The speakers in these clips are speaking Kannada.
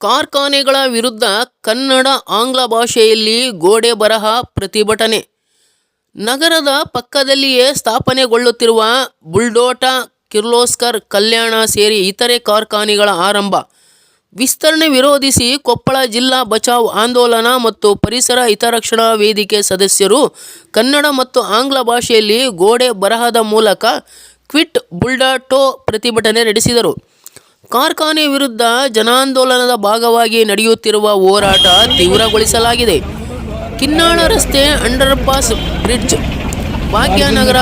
ಕಾರ್ಖಾನೆಗಳ ವಿರುದ್ಧ ಕನ್ನಡ, ಆಂಗ್ಲ ಭಾಷೆಯಲ್ಲಿ ಗೋಡೆ ಬರಹ ಪ್ರತಿಭಟನೆ. ನಗರದ ಪಕ್ಕದಲ್ಲಿಯೇ ಸ್ಥಾಪನೆಗೊಳ್ಳುತ್ತಿರುವ ಬುಲ್ಡೋಟಾ, ಕಿರ್ಲೋಸ್ಕರ್, ಕಲ್ಯಾಣ ಸೇರಿ ಇತರೆ ಕಾರ್ಖಾನೆಗಳ ಆರಂಭ. ವಿಸ್ತರಣೆ ವಿರೋಧಿಸಿ ಕೊಪ್ಪಳ ಜಿಲ್ಲಾ ಬಚಾವ್ ಆಂದೋಲನ ಮತ್ತು ಪರಿಸರ ಹಿತರಕ್ಷಣಾ ವೇದಿಕೆ ಸದಸ್ಯರು ಕನ್ನಡ ಮತ್ತು ಆಂಗ್ಲ ಭಾಷೆಯಲ್ಲಿ ಗೋಡೆ ಬರಹದ ಮೂಲಕ ಕ್ವಿಟ್ ಬುಲ್ಡಾಟೋ ಪ್ರತಿಭಟನೆ ನಡೆಸಿದರು. ಕಾರ್ಖಾನೆ ವಿರುದ್ಧ ಜನಾಂದೋಲನದ ಭಾಗವಾಗಿ ನಡೆಯುತ್ತಿರುವ ಹೋರಾಟ ತೀವ್ರಗೊಳಿಸಲಾಗಿದೆ. ಕಿನ್ನಾಳ ರಸ್ತೆ ಅಂಡರ್ಪಾಸ್ ಬ್ರಿಡ್ಜ್, ಭಾಗ್ಯನಗರ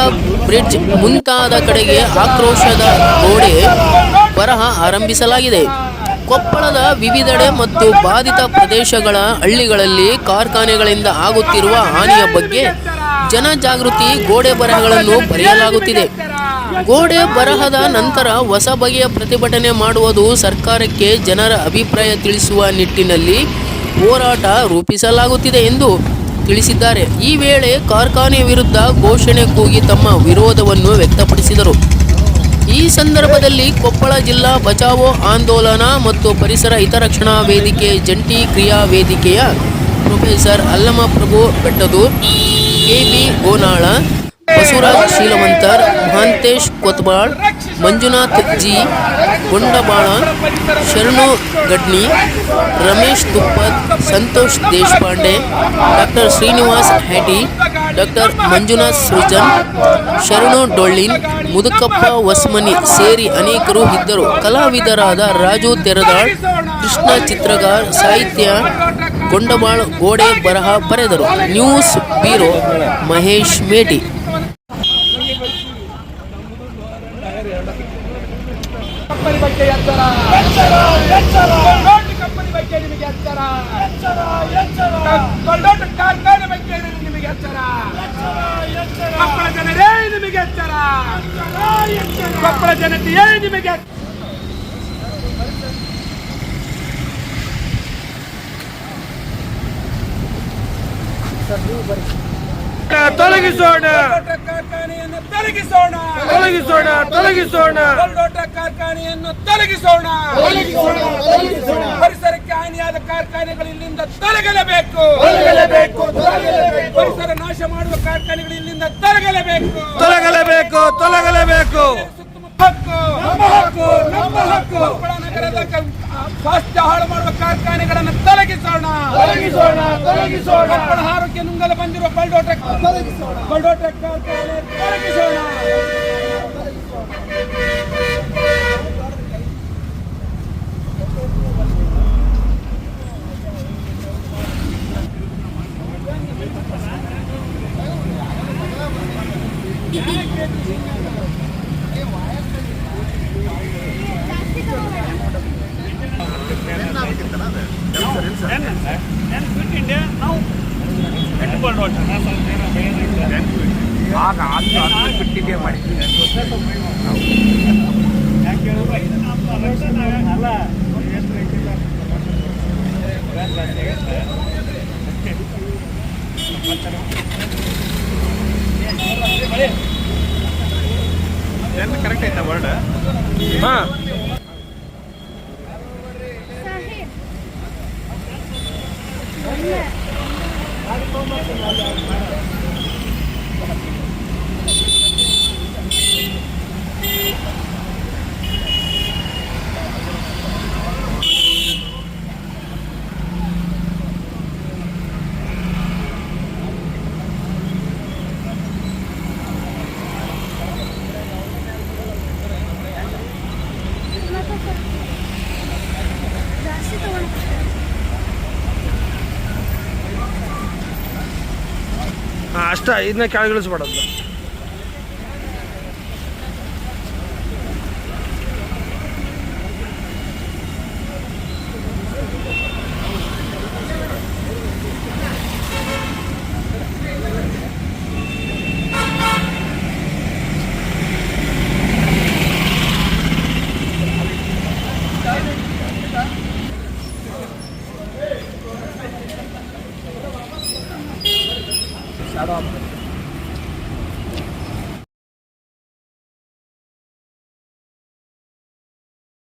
ಬ್ರಿಡ್ಜ್ ಮುಂತಾದ ಕಡೆಗೆ ಆಕ್ರೋಶದ ಗೋಡೆ ಬರಹ ಆರಂಭಿಸಲಾಗಿದೆ. ಕೊಪ್ಪಳದ ವಿವಿಧೆಡೆ ಮತ್ತು ಬಾಧಿತ ಪ್ರದೇಶಗಳ ಹಳ್ಳಿಗಳಲ್ಲಿ ಕಾರ್ಖಾನೆಗಳಿಂದ ಆಗುತ್ತಿರುವ ಹಾನಿಯ ಬಗ್ಗೆ ಜನಜಾಗೃತಿ, ಗೋಡೆ ಬರಹಗಳನ್ನು ಬರೆಯಲಾಗುತ್ತಿದೆ. ಗೋಡೆ ಬರಹದ ನಂತರ ಹೊಸ ಬಗೆಯ ಪ್ರತಿಭಟನೆ ಮಾಡುವುದು ಸರ್ಕಾರಕ್ಕೆ ಜನರ ಅಭಿಪ್ರಾಯ ತಿಳಿಸುವ ನಿಟ್ಟಿನಲ್ಲಿ ಹೋರಾಟ ರೂಪಿಸಲಾಗುತ್ತಿದೆ ಎಂದು ತಿಳಿಸಿದ್ದಾರೆ. ಈ ವೇಳೆ ಕಾರ್ಖಾನೆ ವಿರುದ್ಧ ಘೋಷಣೆ ಕೂಗಿ ತಮ್ಮ ವಿರೋಧವನ್ನು ವ್ಯಕ್ತಪಡಿಸಿದರು. ಈ ಸಂದರ್ಭದಲ್ಲಿ ಕೊಪ್ಪಳ ಜಿಲ್ಲಾ ಬಚಾವೋ ಆಂದೋಲನ ಮತ್ತು ಪರಿಸರ ಹಿತರಕ್ಷಣಾ ವೇದಿಕೆ ಜಂಟಿ ಕ್ರಿಯಾ ವೇದಿಕೆಯ professor Allamaprabhu Bettadur K B Gonal Basavaraj Sheelavantar Mahantesh Kotbal, Manjunath G, Gondabal, Sharanu Gadni, Ramesh Tuppat Santosh Deshpande, doctor Srinivas Hatti doctor Manjunath Srujan, Sharanu Dollin, Mudukappa ವಸ್ಮನಿ ಸೇರಿ ಅನೇಕರು ಇದ್ದರು. ಕಲಾವಿದರಾದ ರಾಜು ತೆರದಾಳ್, ಕೃಷ್ಣ ಚಿತ್ರಗಾರ್, ಸಾಹಿತ್ಯ ಗೊಂಡಬಾಳ್ ಗೋಡೆ ಬರಹ ಬರೆದರು. News bureau Mahesh Meti. Company ಬಗ್ಗೆ ಎಚ್ಚರ ಗೋಲ್ಡ್ ಕಂಪನಿ ಬಗ್ಗೆ ನಿಮಗೆ ಎಚ್ಚರ ಗೋಲ್ಡ್ ಕಾರ್ಖಾನೆ ಬಗ್ಗೆ ನಿಮಗೆ ಎಚ್ಚರ ಕೊಪ್ಪಳ ಜನರೇ ನಿಮಗೆ ಎಚ್ಚರ ಕೊಪ್ಪಳ ಜನತೆಯೇ ನಿಮಗೆ ಎಚ್ಚರ. ತೊಲಗಿಸೋಣ ಕಾರ್ಖಾನೆಯನ್ನು ತೊಲಗಿಸೋಣ ತೊಲಗಿಸೋಣ ತೊಲಗಿಸೋಣ ಗೋಲ್ಡೋಟ ಕಾರ್ಖಾನೆಯನ್ನು ತೊಲಗಿಸೋಣ ಪರಿಸರಕ್ಕೆ ಹಾನಿಯಾದ ಕಾರ್ಖಾನೆಗಳು ಇಲ್ಲಿಂದ ತೊಲಗಲೇಬೇಕು ಪರಿಸರ ನಾಶ ಮಾಡುವ ಕಾರ್ಖಾನೆಗಳು ಇಲ್ಲಿಂದ ತೊಲಗಲೇಬೇಕು. ತೊಲಗಲೇಬೇಕು ತೊಲಗಲೇಬೇಕು. ಹಕ್ಕು ನಮ್ಮ ಹಕ್ಕು ನಮ್ಮ ಹಕ್ಕು. ಕೊಪ್ಪಳ ನಗರದ ಸ್ವಾಸ್ಥ್ಯ ಹಾಳು ಮಾಡುವ ಕಾರ್ಖಾನೆಗಳನ್ನು ತೊಲಗಿಸೋಣ. ಕೊಪ್ಪಳ ಆರೋಗ್ಯ ನುಂಗಲು ಬಂದಿರುವ ಬಲ್ಡೋಟ ಬಲ್ಡೋಟ ಕಾರ್ಖಾನೆ ತೊಲಗಿಸೋಣ. ನಾವು ಇಟ್ಕೊಂಡು ಆಗ ಅದು ಅದು ಬಿಟ್ಟಿಗೆ ಮಾಡಿದ್ವಿ ಯಾಕೆ ಹೇಳಿದ್ರೆ ಇದು ನಮ್ಮ ಅಲೆಕ್ಷನ್ ಅಲ್ಲ ಎಷ್ಟು ಕರೆಕ್ಟ್ ಆಯ್ತಾ ವರ್ಡ್ ಹಾಂ ಅಷ್ಟ ಇದನ್ನ ಕೆಳಗಿಳಿಸ್ಬೇಡದು Xarope.